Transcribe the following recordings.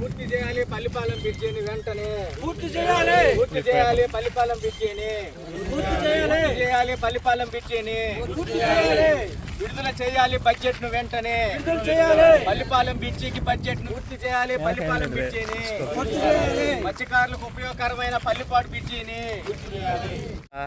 పూర్తి చేయాలి పల్లిపాలెం బ్రిడ్జిని వెంటనే. పూర్తి చేయాలి. పూర్తి చేయాలి పల్లిపాలెం బ్రిడ్జిని పూర్తి చేయాలి. పూర్తి చేయాలి పల్లిపాలెం బ్రిడ్జిని పూర్తి చేయాలి. విడుదల చేయాలి బడ్జెట్ను వెంటనే. విడుదల చేయాలి. పల్లిపాలెం బ్రిడ్జికి బడ్జెట్ను పూర్తి చేయాలి పల్లిపాలెం బ్రిడ్జిని పూర్తి చేయాలి. మత్స్యకారులకు ఉపయోగకరమైన పల్లిపాడు బ్రిడ్జిని రా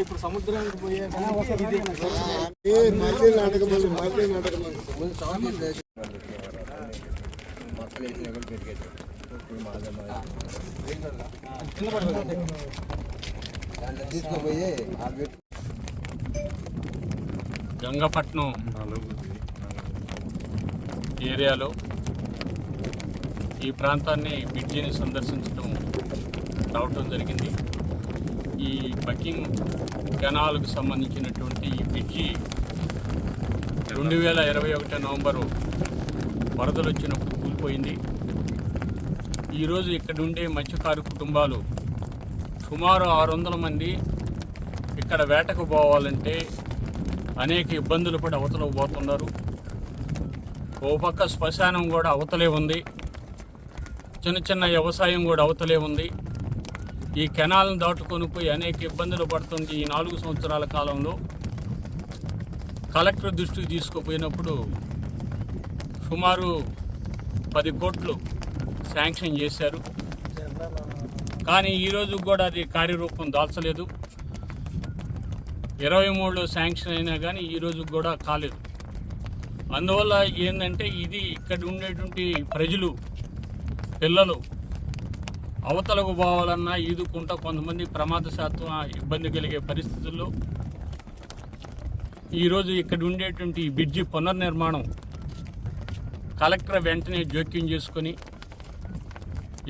ఇప్పుడు సముద్రానికి పోయే మళ్ళీ తీసుకుపోయి గంగపట్నం ఏరియాలో ఈ ప్రాంతాన్ని బ్రిడ్జిని సందర్శించడం రావటం జరిగింది. ఈ బకింగ్ కెనాల్కు సంబంధించినటువంటి ఈ బ్రిడ్జి రెండు వేల ఇరవై ఒకటి నవంబరు వరదలు వచ్చినప్పుడు కూలిపోయింది. ఈరోజు ఇక్కడ ఉండే మత్స్యకారు కుటుంబాలు సుమారు ఆరు వందల మంది ఇక్కడ వేటకు పోవాలంటే అనేక ఇబ్బందులు పడి అవతలకు పోతున్నారు. ఓ పక్క శ్మశానం కూడా అవతలే ఉంది. చిన్న చిన్న వ్యవసాయం కూడా అవతలే ఉంది. ఈ కెనాల్ని దాటుకొని పోయి అనేక ఇబ్బందులు పడుతుంది ఈ నాలుగు సంవత్సరాల కాలంలో. కలెక్టర్ దృష్టికి తీసుకుపోయినప్పుడు సుమారు పది కోట్లు శాంక్షన్ చేశారు. కానీ ఈరోజు కూడా అది కార్యరూపం దాల్చలేదు. ఇరవై మూడులో శాంక్షన్ అయినా కానీ ఈ కూడా కాలేదు. అందువల్ల ఏంటంటే ఇది ఇక్కడ ఉండేటువంటి ప్రజలు పిల్లలు అవతలకు పోవాలన్నా ఈదుకుంటా కొంతమంది ప్రమాదశాతం ఇబ్బంది కలిగే పరిస్థితుల్లో ఈరోజు ఇక్కడ ఉండేటువంటి ఈ బ్రిడ్జి పునర్నిర్మాణం కలెక్టర్ వెంటనే జోక్యం చేసుకొని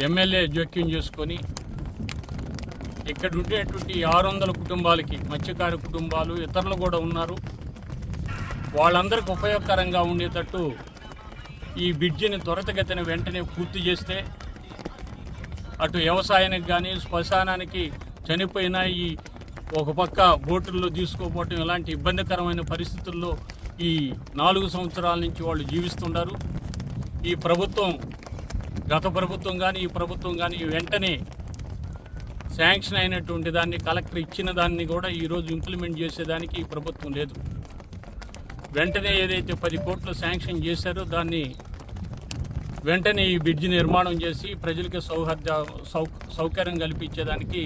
ఎమ్మెల్యే జోక్యం చేసుకొని ఇక్కడ ఉండేటువంటి ఆరు వందల కుటుంబాలకి మత్స్యకారి కుటుంబాలు ఇతరులు కూడా ఉన్నారు. వాళ్ళందరికీ ఉపయోగకరంగా ఉండేటట్టు ఈ బ్రిడ్జిని త్వరితగతిన వెంటనే పూర్తి చేస్తే అటు వ్యవసాయానికి కానీ శ్మశానానికి చనిపోయిన ఈ ఒక పక్క బోటుల్లో తీసుకోపోవటం ఇలాంటి ఇబ్బందికరమైన పరిస్థితుల్లో ఈ నాలుగు సంవత్సరాల నుంచి వాళ్ళు జీవిస్తున్నారు ఈ ప్రభుత్వం గత ప్రభుత్వం కానీ ఈ ప్రభుత్వం కానీ వెంటనే శాంక్షన్ అయినటువంటి దాన్ని కలెక్టర్ ఇచ్చిన దాన్ని కూడా ఈరోజు ఇంప్లిమెంట్ చేసేదానికి ఈ ప్రభుత్వం లేదు. వెంటనే ఏదైతే పది కోట్లు శాంక్షన్ చేశారో దాన్ని వెంటనే ఈ బ్రిడ్జి నిర్మాణం చేసి ప్రజలకి సౌహార్ద సౌ సౌకర్యం కల్పించేదానికి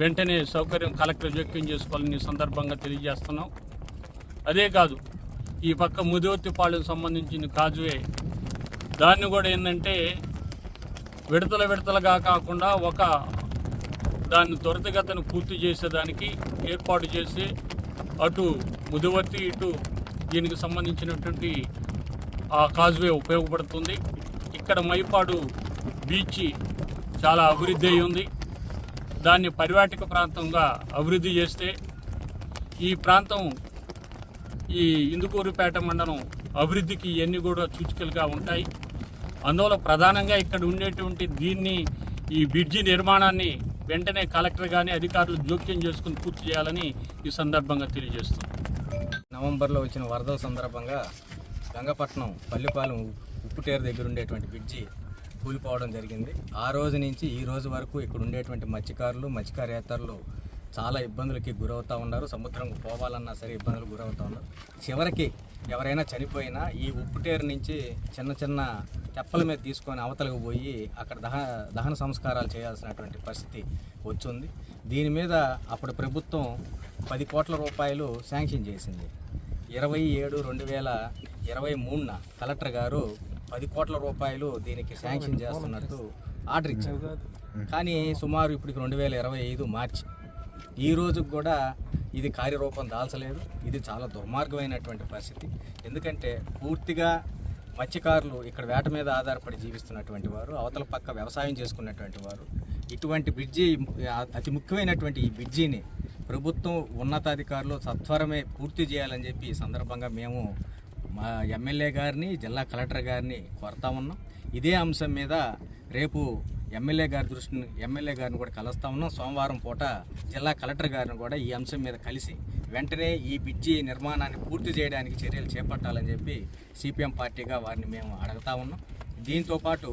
వెంటనే సౌకర్యం కలెక్టర్ జోక్యం చేసుకోవాలని సందర్భంగా తెలియజేస్తున్నాం. అదే కాదు ఈ పక్క ముదివర్తిపాళెం సంబంధించిన కాజువే. దాన్ని కూడా ఏంటంటే విడతల విడతలుగా కాకుండా ఒక దాన్ని త్వరితగతను పూర్తి చేసేదానికి ఏర్పాటు చేసి అటు ముదివర్తి ఇటు దీనికి సంబంధించినటువంటి ఆ కాజువే ఉపయోగపడుతుంది. ఇక్కడ మైపాడు బీచ్ చాలా అభివృద్ధి అయి ఉంది. దాన్ని పర్యాటక ప్రాంతంగా అభివృద్ధి చేస్తే ఈ ప్రాంతం ఈ ఇందుకూరుపేట మండలం అభివృద్ధికి ఇవన్నీ కూడా సూచికలుగా ఉంటాయి. అందువల్ల ప్రధానంగా ఇక్కడ ఉండేటువంటి దీన్ని ఈ బ్రిడ్జి నిర్మాణాన్ని వెంటనే కలెక్టర్ కానీ అధికారులు జోక్యం చేసుకుని పూర్తి చేయాలని ఈ సందర్భంగా తెలియజేస్తుంది నవంబర్లో వచ్చిన వరదల సందర్భంగా గంగపట్నం పల్లిపాలెం ఉప్పుటేరు దగ్గర ఉండేటువంటి బ్రిడ్జి కూలిపోవడం జరిగింది. ఆ రోజు నుంచి ఈ రోజు వరకు ఇక్కడ ఉండేటువంటి మత్స్యకారులు మత్స్యకారేతరులు చాలా ఇబ్బందులకి గురవుతూ ఉన్నారు. సముద్రంకు పోవాలన్నా సరే ఇబ్బందులు గురవుతూ ఉన్నారు. చివరికి ఎవరైనా చనిపోయినా ఈ ఉప్పుటేరు నుంచి చిన్న చిన్న తెప్పల మీద తీసుకొని అవతలకు పోయి అక్కడ దహ దహన సంస్కారాలు చేయాల్సినటువంటి పరిస్థితి వచ్చింది. దీని మీద అప్పుడు ప్రభుత్వం పది కోట్ల రూపాయలు శాంక్షన్ చేసింది. ఇరవై ఏడు రెండు వేల ఇరవై మూడున కలెక్టర్ గారు పది కోట్ల రూపాయలు దీనికి శాంక్షన్ చేస్తున్నట్టు ఆర్డర్ ఇచ్చారు. కానీ సుమారు ఇప్పుడు రెండు వేల ఇరవై ఐదు మార్చి. ఈ రోజుకి కూడా ఇది కార్యరూపం దాల్చలేదు. ఇది చాలా దుర్మార్గమైనటువంటి పరిస్థితి. ఎందుకంటే పూర్తిగా మత్స్యకారులు ఇక్కడ వేట మీద ఆధారపడి జీవిస్తున్నటువంటి వారు అవతల పక్క వ్యవసాయం చేసుకున్నటువంటి వారు ఇటువంటి బ్రిడ్జి అతి ముఖ్యమైనటువంటి ఈ బ్రిడ్జిని ప్రభుత్వం ఉన్నతాధికారులు సత్వరమే పూర్తి చేయాలని చెప్పి ఈ సందర్భంగా మేము మా ఎమ్మెల్యే గారిని జిల్లా కలెక్టర్ గారిని కోరుతా ఉన్నాం. ఇదే అంశం మీద రేపు ఎమ్మెల్యే గారి దృష్టిని ఎమ్మెల్యే గారిని కూడా కలుస్తా ఉన్నాం. సోమవారం పూట జిల్లా కలెక్టర్ గారిని కూడా ఈ అంశం మీద కలిసి వెంటనే ఈ బ్రిడ్జి నిర్మాణాన్ని పూర్తి చేయడానికి చర్యలు చేపట్టాలని చెప్పి సిపిఎం పార్టీగా వారిని మేము అడుగుతా ఉన్నాం. దీంతోపాటు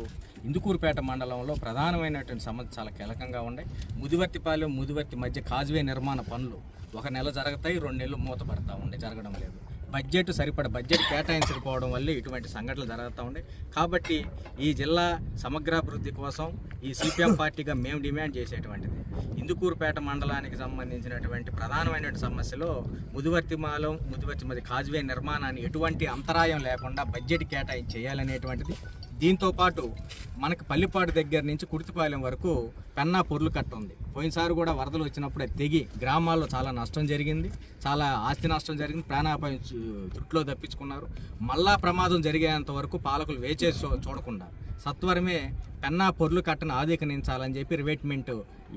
ఇందుకూరుపేట మండలంలో ప్రధానమైనటువంటి సమస్య చాలా కీలకంగా ఉన్నాయి. ముదివర్తిపాలెం ముదివర్తి మధ్య కాజ్వే నిర్మాణ పనులు ఒక నెల జరుగుతాయి రెండు నెలలు మూతపడతా ఉండే జరగడం లేదు. బడ్జెట్ సరిపడ బడ్జెట్ కేటాయించకపోవడం వల్ల ఇటువంటి సంఘటనలు జరుగుతూ ఉన్నాయి. కాబట్టి ఈ జిల్లా సమగ్రాభివృద్ధి కోసం ఈ సిపిఎం పార్టీగా మేము డిమాండ్ చేసేటువంటిది. ఇందుకూరుపేట మండలానికి సంబంధించినటువంటి ప్రధానమైనటువంటి సమస్యలో ముదివర్తిమాలం ముదువర్తి మధ్య కాజ్వే నిర్మాణాన్ని ఎటువంటి అంతరాయం లేకుండా బడ్జెట్ కేటాయించి చేయాలనేటువంటిది దీంతో పాటు మనకి పల్లిపాడు దగ్గర నుంచి కుర్తిపాలెం వరకు పెన్నా పొర్లు కట్ట ఉంది పోయినసారి కూడా వరదలు వచ్చినప్పుడే తెగి గ్రామాల్లో చాలా నష్టం జరిగింది. చాలా ఆస్తి నష్టం జరిగింది. ప్రాణాపాయం చు- తప్పించుకున్నారు. మళ్ళా ప్రమాదం జరిగేంత వరకు పాలకులు వేచేసి చూ- చూడకుండా సత్వరమే పెన్నా పొర్లు కట్టను ఆధీకరించాలని చెప్పి రివేట్మెంట్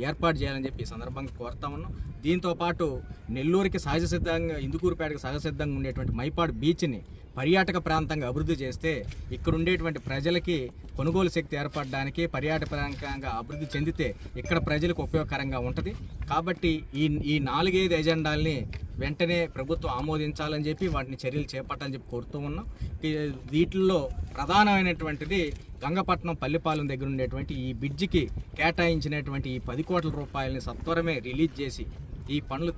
ఏర్పాటు చేయాలని చెప్పి ఈ సందర్భంగా కోరుతా ఉన్నాం. దీంతో పాటు నెల్లూరుకి సహజ సిద్ధంగా ఇందుకూరుపేటకి సహజ సిద్ధంగా ఉండేటువంటి మైపాడు బీచ్ని పర్యాటక ప్రాంతంగా అభివృద్ధి చేస్తే ఇక్కడ ఉండేటువంటి ప్రజలకి కొనుగోలు శక్తి ఏర్పడడానికి పర్యాటక ప్రాంతంగా అభివృద్ధి చెందితే ఇక్కడ ప్రజలకు ఉపయోగకరంగా ఉంటుంది. కాబట్టి ఈ ఈ నాలుగైదు ఎజెండాల్ని వెంటనే ప్రభుత్వం ఆమోదించాలని చెప్పి వాటిని చర్యలు చేపట్టాలని చెప్పి కోరుతూ ఉన్నాం. వీటిల్లో ప్రధానమైనటువంటిది గంగపట్నం పల్లిపాలెం దగ్గర ఉండేటువంటి ఈ బ్రిడ్జికి కేటాయించినటువంటి ఈ పది కోట్ల రూపాయలని సత్వరమే రిలీజ్ చేసి ఈ పనులు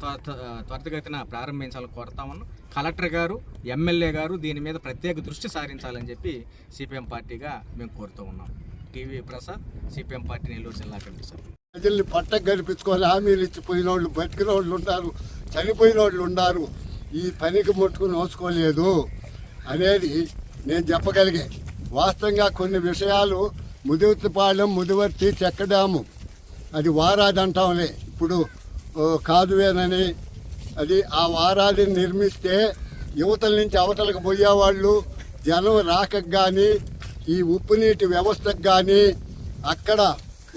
త్వరితగతిన ప్రారంభించాలని కోరుతా ఉన్నాం. కలెక్టర్ గారు ఎమ్మెల్యే గారు దీని మీద ప్రత్యేక దృష్టి సారించాలని చెప్పి సిపిఎం పార్టీగా మేము కోరుతూ ఉన్నాం. TV Prasad CPM party Nellore జిల్లా కమిటీ సభ్యులు. ప్రజల్ని పట్ట గడిపించుకొని హామీలు ఇచ్చిపోయిన వాళ్ళు బతికిన వాళ్ళు ఉన్నారు చనిపోయిన వాళ్ళు ఉన్నారు. ఈ పనికి ముట్టుకుని నోసుకోలేదు అనేది నేను చెప్పగలిగే. వాస్తవంగా కొన్ని విషయాలు ముదివర్తిపాలెం ముదివర్తి చెక్కడాము. అది వారాది అంటాంలే ఇప్పుడు కాదువేనని అది ఆ వారాదిని నిర్మిస్తే యువతల నుంచి అవతలకు పోయేవాళ్ళు జనం రాకకు కానీ ఈ ఉప్పు నీటి వ్యవస్థకు కానీ అక్కడ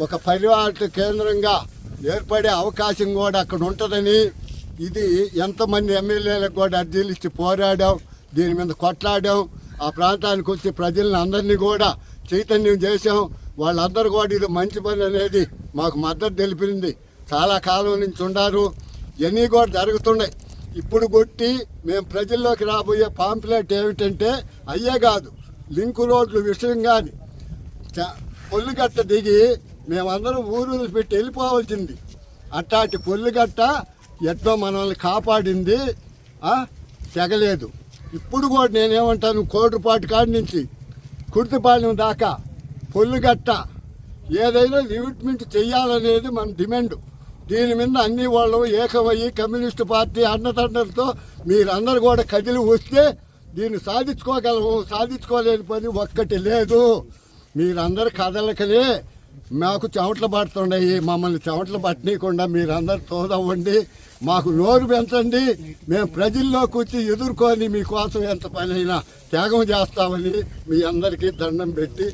ఒక పర్యాటక కేంద్రంగా ఏర్పడే అవకాశం కూడా అక్కడ ఉంటుందని ఇది ఎంతమంది ఎమ్మెల్యేలకు కూడా అర్జీలు ఇచ్చి పోరాడాం దీని మీద కొట్లాడాం. ఆ ప్రాంతానికి వచ్చి ప్రజల్ని అందరినీ కూడా చైతన్యం చేశాం. వాళ్ళందరూ కూడా ఇది మంచి పని అనేది మాకు మద్దతు తెలిపింది. చాలా కాలం నుంచి ఉన్నారు. ఇవన్నీ కూడా జరుగుతున్నాయి. ఇప్పుడు కొట్టి మేము ప్రజల్లోకి రాబోయే పాంప్లెట్ ఏమిటంటే అయ్యే కాదు. లింకు రోడ్లు విషయం కానీ చ- పొల్లుగట్ట దిగి మేమందరం ఊరు పెట్టి వెళ్ళిపోవాల్సింది. అట్టాటి పొల్లుగట్ట ఎట్లా మనల్ని కాపాడింది తెగలేదు. ఇప్పుడు కూడా నేనేమంటాను కోటిపాటు కాడి నుంచి కుర్తిపాలెం దాకా పొల్లుగట్ట ఏదైనా లిమిట్మెంట్ చేయాలనేది మన డిమాండ్. దీని మీద అన్ని వాళ్ళు ఏకమయ్యి కమ్యూనిస్టు పార్టీ అన్నదండలతో మీరందరూ కూడా కదిలి వస్తే దీన్ని సాధించుకోగలము సాధించుకోలేని పని ఒక్కటి లేదు. మీరందరు కదలకలే మాకు చెమటలు పడుతున్నాయి మమ్మల్ని చెమటలు పట్టనీయకుండా మీరందరూ తోదవ్వండి. మాకు నోరు పెంచండి. మేము ప్రజల్లోకి వచ్చి ఎదుర్కొని మీకోసం ఎంత పనైనా త్యాగం చేస్తామని మీ అందరికీ దండం పెట్టి